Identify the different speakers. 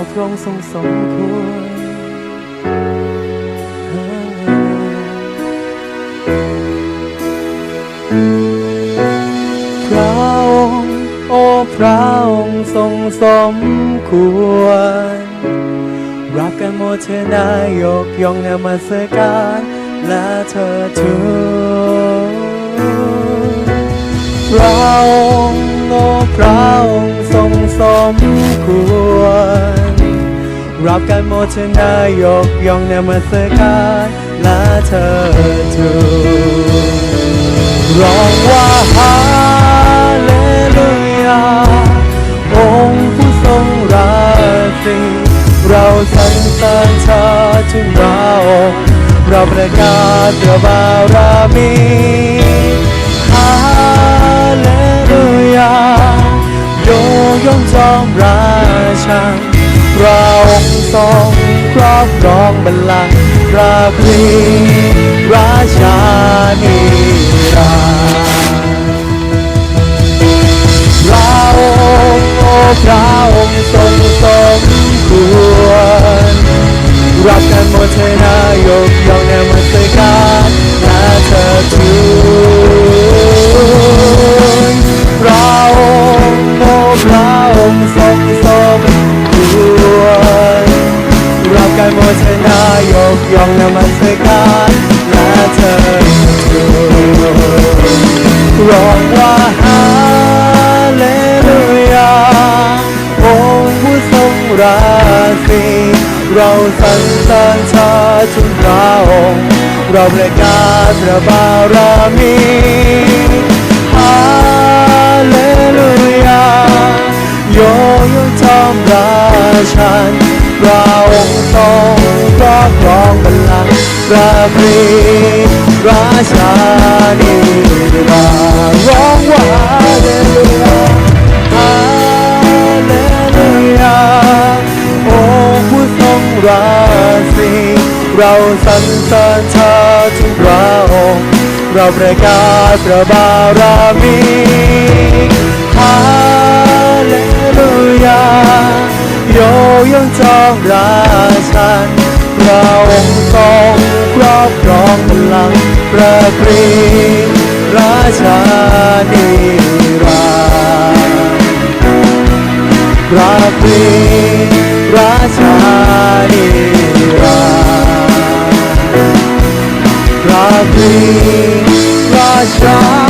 Speaker 1: ว่าพระองค์ทรงสมควรพระองค์โอ้พระองค์ทรงสมควร รับกันโมเทนายกย่องนมัสการและเธอทูพระองค์โอ้พระองค์ทรงสมควร รับการโมทนายกย่องนมัสการและเธอทูร้องว่าฮาเลลูยา องค์ผู้ทรงราศีเราสรรเสริญเธอถึงเราองค์เราประกาศพระบารามีฮาเลลูยาโยยงจอมราชันพ ระองค์ทรงครอบครองบัลลังก์พระครีราชานิรันดร์พระองค์โอ้พระองค์ทรงสมควรรับการโมทนายกย่องแนมัสการและเธอทู โมทนายกย่องนมัสการและเธอทูร้องว่าฮาเลลูยาองค์ผู้ทรงราศีเราสรรเสริญชาถึงพระองค์เราประกาศพระบารมีฮาเลลูยาโยยงจอมราชันระ ระครีราชานิรันดร์ร้องว่าเลลูยาฮาเลลูยาโอ้ผู้ทรงราศีเราสรรเสริญเธอทุกระองเราประกาศพระบารมีฮาเลลูยาโยยงจอมรา ลังก์พระปรีราชานิรันดร์พระปรีราชานิรันดร์พระปรีราชา